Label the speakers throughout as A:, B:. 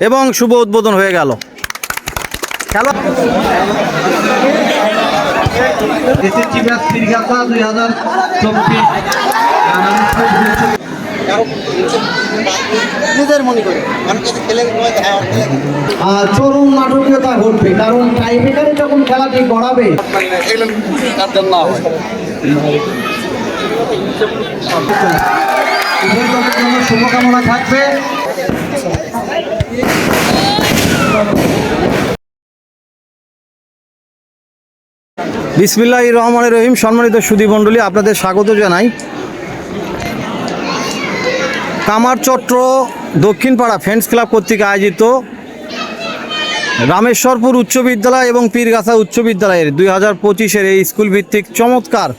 A: এবং শুভ উদ্বোধন হয়ে গেল। খেলা।
B: এসএসসি ব্যাচ দুই হাজার চব্বিশ।
C: মনে হ্যাঁ খেলে।
B: চরম নাটকীয়তা ঘটবে কারণ টাইব্রেকারে যখন খেলাটি গড়াবে উভয় শুভকামনা থাকবে।
A: বিসমিল্লাহ রহমান রহিম, সম্মানিত সুদী মণ্ডলী, আপনাদের স্বাগত জানাই। কামারচট্র দক্ষিণপাড়া ফ্রেন্ডস ক্লাব কর্তৃক আয়োজিত রামেশ্বরপুর উচ্চ বিদ্যালয় এবং পীরগাছা উচ্চ বিদ্যালয়ের দুই হাজার পঁচিশের এই স্কুল ভিত্তিক চমৎকার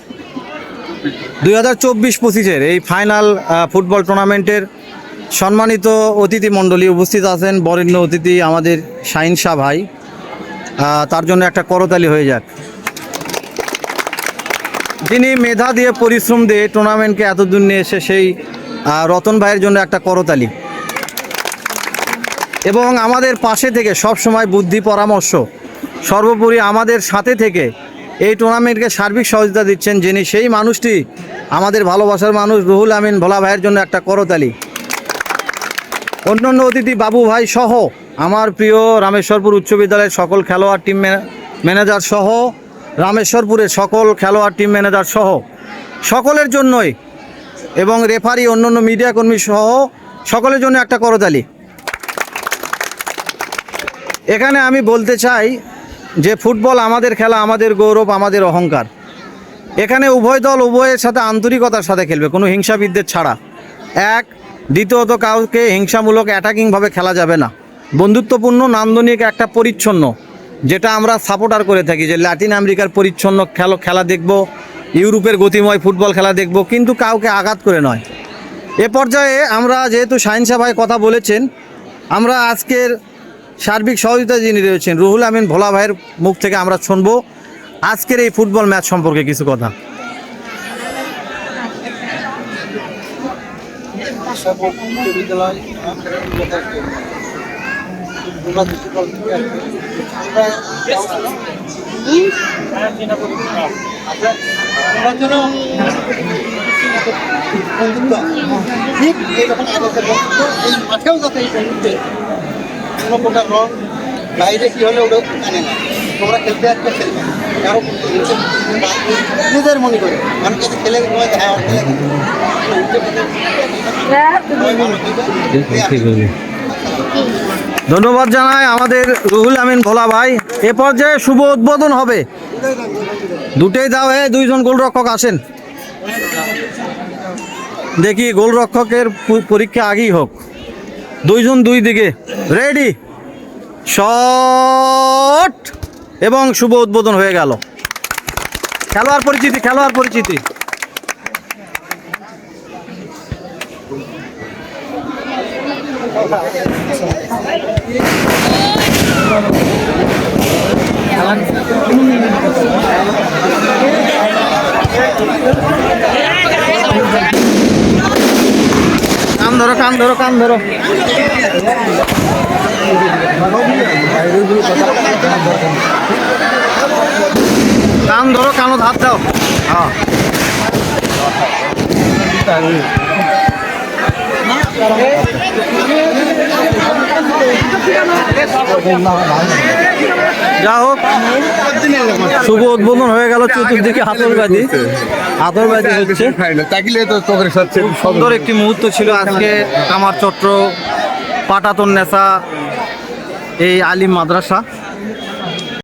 A: দুই হাজার চব্বিশ পঁচিশের এই ফাইনাল ফুটবল টুর্নামেন্টের সম্মানিত অতিথি মণ্ডলী উপস্থিত আছেন বরেণ্য অতিথি আমাদের শাহিন শাহ ভাই। তার জন্য একটা করতালি হয়ে যাক। যিনি মেধা দিয়ে পরিশ্রম দিয়ে টুর্নামেন্টকে এত দূর নিয়ে এসে সেই রতন ভাইয়ের জন্য একটা করতালি। এবং আমাদের পাশে থেকে সব সময় বুদ্ধি পরামর্শ, সর্বোপরি আমাদের সাথে থেকে এই টুর্নামেন্টকে সার্বিক সহযোগিতা দিচ্ছেন যিনি সেই মানুষটি, আমাদের ভালোবাসার মানুষ রুহুল আমিন ভোলা ভাইয়ের জন্য একটা করতালি। অন্যান্য অতিথি বাবু ভাই সহ আমার প্রিয় রামেশ্বরপুর উচ্চ বিদ্যালয়ের সকল খেলোয়াড় টিম ম্যানেজার সহ রামেশ্বরপুরের সকল খেলোয়াড় টিম ম্যানেজার সহ সকলের জন্যই এবং রেফারি অন্যান্য মিডিয়া কর্মী সহ সকলের জন্য একটা করতালি। এখানে আমি বলতে চাই যে ফুটবল আমাদের খেলা, আমাদের গৌরব, আমাদের অহংকার। এখানে উভয় দল উভয়ের সাথে আন্তরিকতার সাথে খেলবে, কোনো হিংসাবিদ্বেষ ছাড়া। এক দ্বিতীয়ত কাউকে হিংসামূলক অ্যাটাকিংভাবে খেলা যাবে না। বন্ধুত্বপূর্ণ, নান্দনিক একটা পরিচ্ছন্ন, যেটা আমরা সাপোর্টার করে থাকি, যে ল্যাটিন আমেরিকার পরিচ্ছন্ন খেলো খেলা দেখব, ইউরোপের গতিময় ফুটবল খেলা দেখব, কিন্তু কাউকে আঘাত করে নয়। এ পর্যায়ে আমরা যেহেতু সাইন্সা ভাই কথা বলেছেন, আমরা আজকের সার্বিক সহযোগিতা যিনি রয়েছেন, রুহুল আমিন ভোলা ভাইয়ের মুখ থেকে আমরা শুনব। আজকের এই ফুটবল ম্যাচ সম্পর্কে কিছু কথা।
C: বিদ্যালয় আমরা দুটো দল থেকে আসছি। আমরা আমরা যেন বন্ধুত্ব ঠিক এইরকম আগের বন্ধুত্ব এই মাঠেও যাতে এই কোনো প্রকার রং বাইরে কি হলে ওটা জানে না। তোমরা খেলতে আসবে খেলবে। কারও নিজের মনে করে। মানুষ যদি খেলে হ্যাঁ
A: ধন্যবাদ জানাই আমাদের রুহুল আমিন ভোলা ভাই। এ পর্যায়ে শুভ উদ্বোধন হবে। দুটেই দাও হে দুইজন গোলরক্ষক আসেন। দেখি গোলরক্ষকের পরীক্ষা আগেই হোক। দুইজন দুই দিকে। Ready shot! এবং শুভ উদ্বোধন হয়ে গেল। খেলোয়াড় পরিচিতি খেলোয়াড় পরিচিতি। কান ধরো কান ধরো কান ধরো। কান ধরো, কানো হাত দাও। হ্যাঁ। যা হোক, শুভ উদ্বোধন হয়ে গেল চতুর্দিকে হাতলবাজি হাতলবাজি হচ্ছে। সুন্দর একটি মুহূর্ত ছিল আজকে কামার চট্র পাটাতন নেশা এই আলিম মাদ্রাসা।